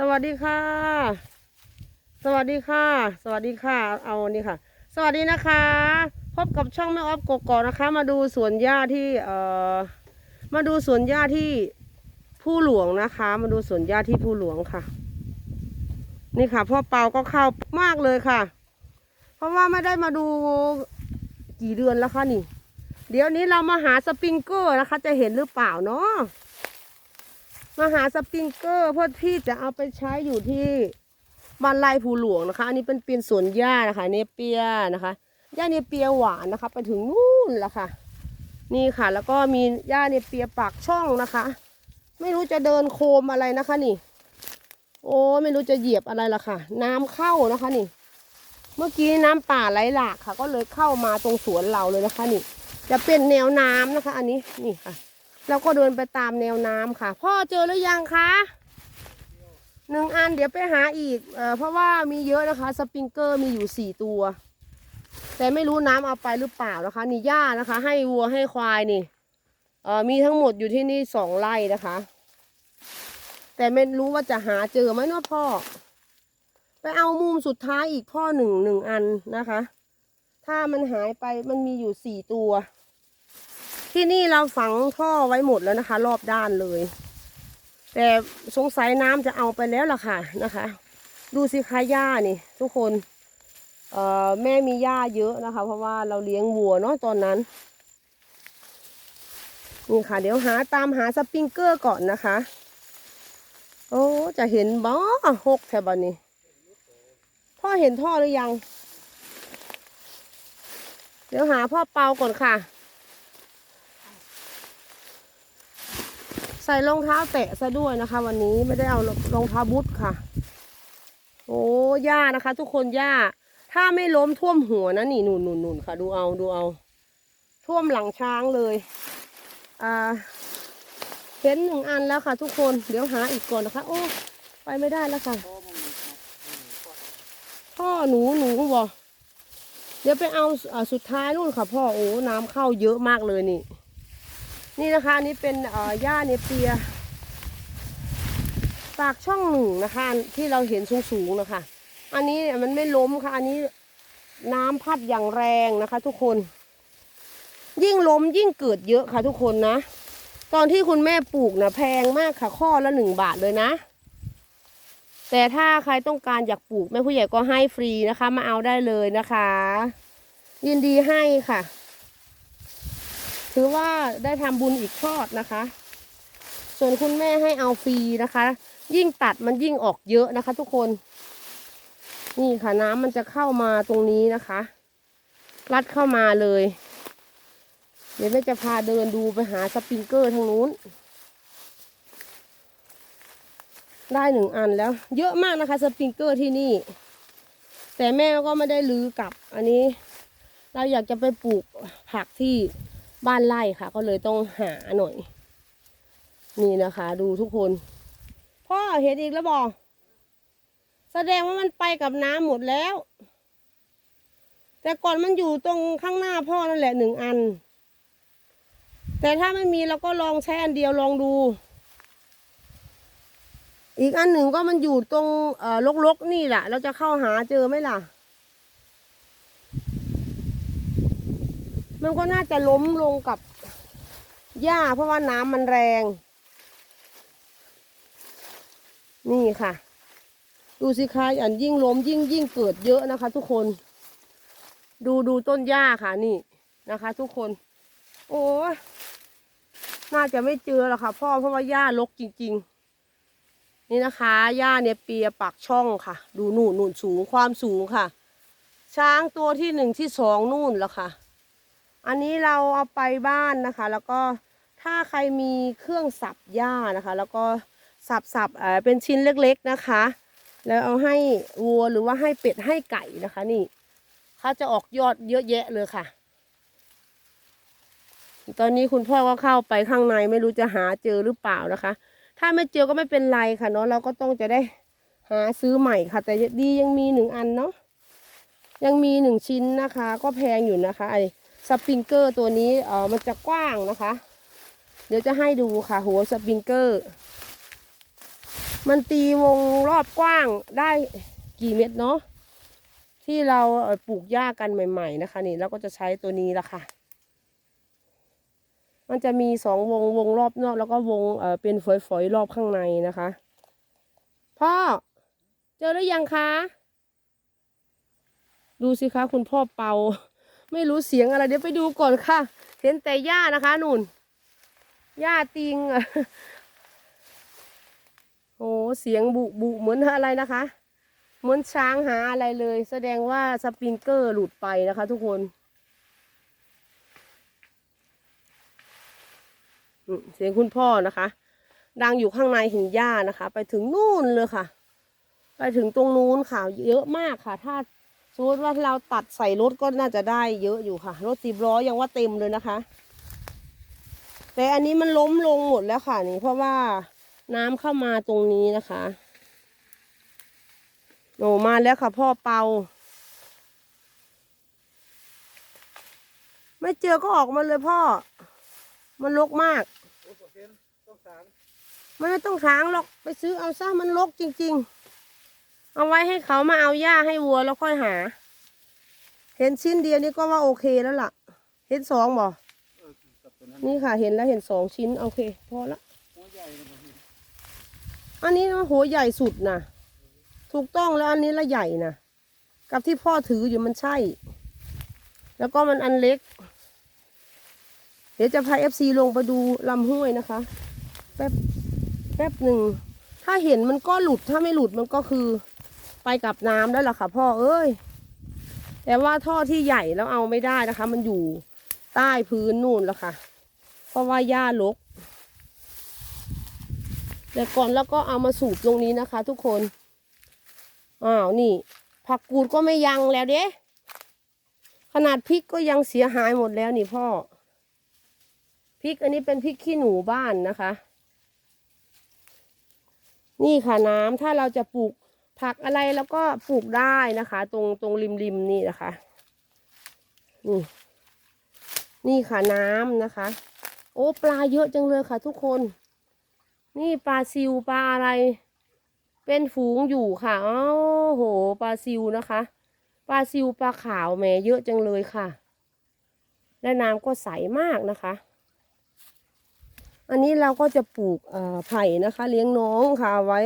สวัสดีค่ะ สวัสดีค่ะ สวัสดีค่ะ เอานี่ค่ะ สวัสดีนะคะ พบกับช่องแม่ออฟกกอกนะคะ มาดูสวนหญ้าที่เอ่อมาดูสวนหญ้าที่ผู้หลวงนะคะ มาดูสวนหญ้าที่ผู้หลวงค่ะ นี่ค่ะพ่อเปาก็เข้ามากเลยค่ะ เพราะว่าไม่ได้มาดูกี่เดือนแล้วค่ะนี่ เดี๋ยวนี้เรามาหาสปริงเกอร์นะคะ จะเห็นหรือเปล่าเนาะ มาหาสปริงเกอร์เพื่อที่จะเอาไปใช้อยู่ที่บ้านไร่ภูหลวงนะคะ อันนี้เป็นเปียนสวนหญ้านะคะเนเปียนะคะหญ้าเนเปียหวานนะคะ ไปถึงนู่นล้วค่ะ นี่ค่ะ แล้วก็มีหญ้าเนเปียปากช่องนะคะ ไม่รู้จะเดินโคมอะไรนะคะ นี่ โอ้ไม่รู้จะเหยียบอะไรละค่ะ น้ำเข้านะคะนี่ เมื่อกี้น้ำป่าไหลหลากค่ะ ก็เลยเข้ามาตรงสวนเราเลยนะคะ นี่ จะเป็นแนวน้ำนะคะ อันนี้นี่ค่ะ เราก็เดินไปตามแนวน้ำค่ะ พ่อเจอหรือยังคะหนึ่งอันเดี๋ยวไปหาอีกเออเพราะว่ามีเยอะนะคะสปริงเกอร์มีอยู่สี่ตัว แต่ไม่รู้น้ำเอาไปหรือเปล่านะคะ นี่หญ้านะคะ ให้วัวให้ควายนี่เออมีทั้งหมดอยู่ที่นี่สองไร่นะคะ แต่ไม่รู้ว่าจะหาเจอไหมเนาะพ่อ ไปเอามุมสุดท้ายอีกพ่อหนึ่งหนึ่งอันนะคะ ถ้ามันหายไปมันมีอยู่สี่ตัว ที่นี่เราฝังท่อไว้หมดแล้วนะคะ รอบด้านเลย แต่สงสัยน้ำจะเอาไปแล้วล่ะค่ะนะคะ ดูสิคะหญ้านี่ ทุกคนเอ่อแม่มีหญ้าเยอะนะคะ เพราะว่าเราเลี้ยงวัวเนาะตอนนั้นนี่ค่ะ เดี๋ยวหาตามหาสปริงเกอร์ก่อนนะคะ โอ้จะเห็นบ่หกแถวบ้านนี้พ่อเห็นท่อหรือยัง เดี๋ยวหาพ่อเปาก่อนค่ะ ใส่รองเท้าแตะซะด้วยนะคะ วันนี้ไม่ได้เอารองเท้าบูทค่ะ โอ้หญ้านะคะ ทุกคนหญ้า ถ้าไม่ล้มท่วมหัวนะนี่หนุนหนุนหนุนค่ะ ดูเอาดูเอา ท่วมหลังช้างเลยอ่าเห็นหนึ่งอันแล้วค่ะ ทุกคนเดี๋ยวหาอีกก่อนนะคะ โอ้ไปไม่ได้แล้วค่ะพ่อหนูหนูบอเดี๋ยวไปเอาอ่าสุดท้ายนู่นค่ะ พ่อโอ้น้ำเข้าเยอะมากเลยนี่ นี่นะคะอันนี้เป็นอ่อหญ้าเนเปีย ปากช่องหนึ่งนะคะ ที่เราเห็นสูงๆนะคะ อันนี้มันไม่ล้มค่ะ อันนี้น้ำพัดอย่างแรงนะคะ ทุกคน ยิ่งล้มยิ่งเกิดเยอะค่ะ ทุกคนนะ ตอนที่คุณแม่ปลูกนะแพงมากค่ะข้อละหนึ่งบาทเลยนะ แต่ถ้าใครต้องการอยากปลูกแม่ผู้ใหญ่ก็ให้ฟรีนะคะ มาเอาได้เลยนะคะ ยินดีให้ค่ะ ถือว่าได้ทำบุญอีกทอดนะคะ ส่วนคุณแม่ให้เอาฟรีนะคะ ยิ่งตัดมันยิ่งออกเยอะนะคะ ทุกคน นี่ค่ะน้ำมันจะเข้ามาตรงนี้นะคะลัดเข้ามาเลย เดี๋ยวแม่จะพาเดินดูไปหาสปริงเกอร์ทางนู้น ได้หนึ่งอันแล้ว เยอะมากนะคะ สปริงเกอร์ที่นี่ แต่แม่ก็ไม่ได้ลื้อกลับ อันนี้ เราอยากจะไปปลูกผักที่ บ้านไร่ค่ะ ก็เลยต้องหาหน่อย นี่นะคะ ดูทุกคน พ่อเห็นอีกแล้วบอกแสดงว่ามันไปกับน้ำหมดแล้ว แต่ก่อนมันอยู่ตรงข้างหน้าพ่อนั่นแหละหนึ่งอัน แต่ถ้าไม่มีเราก็ลองใช้อันเดียวลองดู อีกอันหนึ่งก็มันอยู่ตรงเอ่อลกๆนี่แหละเราจะเข้าหาเจอไหมล่ะ มันก็น่าจะล้มลงกับหญ้าเพราะว่าน้ำมันแรง นี่ค่ะ ดูสิคะอันยิ่งล้มยิ่งยิ่งเกิดเยอะนะคะ ทุกคน ดูดูต้นหญ้าค่ะนี่นะคะ ทุกคน โอ้น่าจะไม่เจอหรอกค่ะ พ่อเพราะว่าหญ้ารกจริง ๆ นี่นะคะหญ้าเนี่ยเปียปากช่องค่ะ ดูนู่นนู่นสูงความสูงค่ะ ช้างตัวที่หนึ่งที่สองนู่นแล้วค่ะ อันนี้เราเอาไปบ้านนะคะ แล้วก็ถ้าใครมีเครื่องสับหญ้านะคะ แล้วก็สับสับเออเป็นชิ้นเล็กๆนะคะ แล้วเอาให้วัวหรือว่าให้เป็ดให้ไก่นะคะ นี่เขาจะออกยอดเยอะแยะเลยค่ะ ตอนนี้คุณพ่อก็เข้าไปข้างในไม่รู้จะหาเจอหรือเปล่านะคะ ถ้าไม่เจอก็ไม่เป็นไรค่ะเนาะเราก็ต้องจะได้หาซื้อใหม่ค่ะ แต่ดียังมีหนึ่งอันเนาะยังมีหนึ่งชิ้นนะคะ ก็แพงอยู่นะคะไอ สปริงเกอร์ตัวนี้เออมันจะกว้างนะคะ เดี๋ยวจะให้ดูค่ะ หัวสปริงเกอร์ มันตีวงรอบกว้างได้กี่เม็ดเนาะที่เราปลูกหญ้ากันใหม่ ๆ นะคะ นี่เราก็จะใช้ตัวนี้ละค่ะ มันจะมีสองวงวงรอบนอก แล้วก็วงเออเป็นฝอยๆรอบข้างในนะคะ พ่อ เจอหรือยังคะ ดูสิคะคุณพ่อเปา ไม่รู้เสียงอะไรเดี๋ยวไปดูก่อนค่ะ เห็นแต่หญ้านะคะนุ่นหญ้าติงอะโอ้เสียงบุบุเหมือนอะไรนะคะ เหมือนช้างหาอะไรเลย แสดงว่าสปริงเกอร์หลุดไปนะคะ ทุกคนเสียงคุณพ่อนะคะ ดังอยู่ข้างในเห็นหญ้านะคะ ไปถึงนู่นเลยค่ะ ไปถึงตรงนู้นค่ะ เยอะมากค่ะ ถ้า สมมติว่าเราตัดใส่รถก็น่าจะได้เยอะอยู่ค่ะ รถสิบล้อยังว่าเต็มเลยนะคะ แต่อันนี้มันล้มลงหมดแล้วค่ะนี่ เพราะว่าน้ำเข้ามาตรงนี้นะคะโอ้มาแล้วค่ะ พ่อเปา ไม่เจอก็ออกมาเลยพ่อ มันรกมากมันไม่ต้องค้างหรอกไปซื้อเอาซะมันรกจริง ๆ เอาไว้ให้เขามาเอาหญ้าให้วัวแล้วค่อยหา เห็นชิ้นเดียวนี่ก็ว่าโอเคแล้วล่ะ เห็นสองบ่นี่ค่ะเห็นแล้วเห็นสองชิ้นโอเคพอละอันนี้นะหัวใหญ่สุดนะถูกต้องแล้วอันนี้ละใหญ่นะกับที่พ่อถืออยู่มันใช่ แล้วก็มันอันเล็ก เดี๋ยวจะพาเอฟซีลงไปดูลำห้วยนะคะ แป๊บแป๊บหนึ่งถ้าเห็นมันก็หลุดถ้าไม่หลุดมันก็คือ ไปกับน้ำแล้วล่ะค่ะพ่อเอ้ย แต่ว่าท่อที่ใหญ่แล้วเอาไม่ได้นะคะ มันอยู่ใต้พื้นนู่นแล้วค่ะ เพราะว่าหญ้ารกแต่ก่อนแล้วก็เอามาสูบตรงนี้นะคะ ทุกคน อ้าวนี่ ผักกูดก็ไม่ยังแล้วเด้ขนาดพริกก็ยังเสียหายหมดแล้วนี่พ่อ พริกอันนี้เป็นพริกขี้หนูบ้านนะคะ นี่ค่ะน้ำถ้าเราจะปลูก ผักอะไรแล้วก็ปลูกได้นะคะ ตรงตรงริมริมๆนี่นะคะ นี่ นี่ค่ะน้ำนะคะ โอ้ปลาเยอะจังเลยค่ะ ทุกคน นี่ปลาซิวปลาอะไร เป็นฝูงอยู่ค่ะอ้าวโหปลาซิวนะคะ ปลาซิวปลาขาวแหมเยอะจังเลยค่ะ และน้ำก็ใสมากนะคะ อันนี้เราก็จะปลูกไผ่นะคะ เลี้ยงน้องค่ะไว้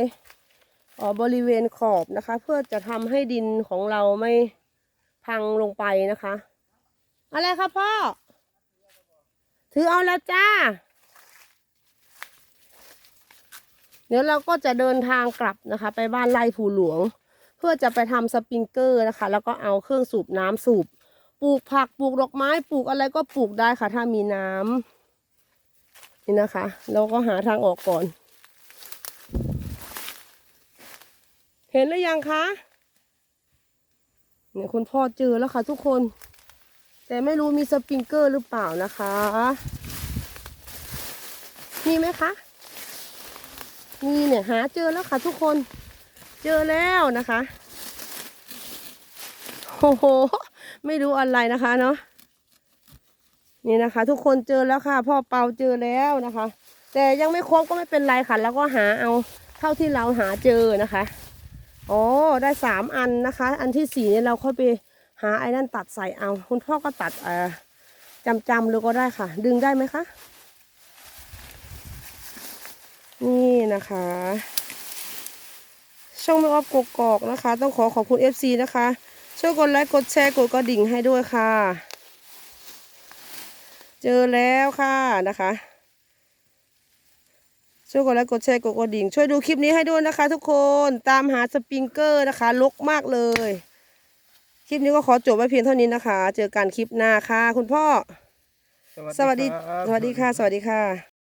บริเวณขอบนะคะ เพื่อจะทำให้ดินของเราไม่พังลงไปนะคะ อะไรครับพ่อ ถือเอาแล้วจ้า เดี๋ยวเราก็จะเดินทางกลับนะคะ ไปบ้านไร่ภูหลวง เพื่อจะไปทำสปริงเกอร์นะคะ แล้วก็เอาเครื่องสูบน้ำสูบ ปลูกผักปลูกดอกไม้ปลูกอะไรก็ปลูกได้ค่ะ ถ้ามีน้ำนี่นะคะ เราก็หาทางออกก่อน เห็นหรือยังคะเนี่ยคุณพ่อเจอแล้วค่ะทุกคน แต่ไม่รู้มีสปริงเกอร์หรือเปล่านะคะมีไหมคะมีเนี่ยหาเจอแล้วค่ะทุกคน เจอแล้วนะคะโอ้โหไม่รู้อะไรนะคะเนาะนี่นะคะ ทุกคนเจอแล้วค่ะ พ่อเปาเจอแล้วนะคะ แต่ยังไม่ครบก็ไม่เป็นไรค่ะ แล้วก็หาเอาเท่าที่เราหาเจอนะคะ อ๋อได้สามอันนะคะ อันที่สี่เนี่ยเราค่อยไปหาไอ้นั่นตัดใส่เอา คุณพ่อก็ตัดเอ่อจำจำๆเลยก็ได้ค่ะ ดึงได้ไหมคะ นี่นะคะ ช่องไม่ออฟกกอกนะคะ ต้องขอขอบคุณ FC นะคะ ช่วยกดไลค์กดแชร์กดกระดิ่งให้ด้วยค่ะ เจอแล้วค่ะนะคะ ช่วยกดไลค์กดแชร์กดกระดิ่ง ช่วยดูคลิปนี้ให้ด้วยนะคะ ทุกคนตามหาสปริงเกอร์นะคะลกมากเลย คลิปนี้ก็ขอจบไว้เพียงเท่านี้นะคะ เจอกันคลิปหน้าค่ะ คุณพ่อ สวัสดีครับสวัสดีค่ะ สวัสดีค่ะ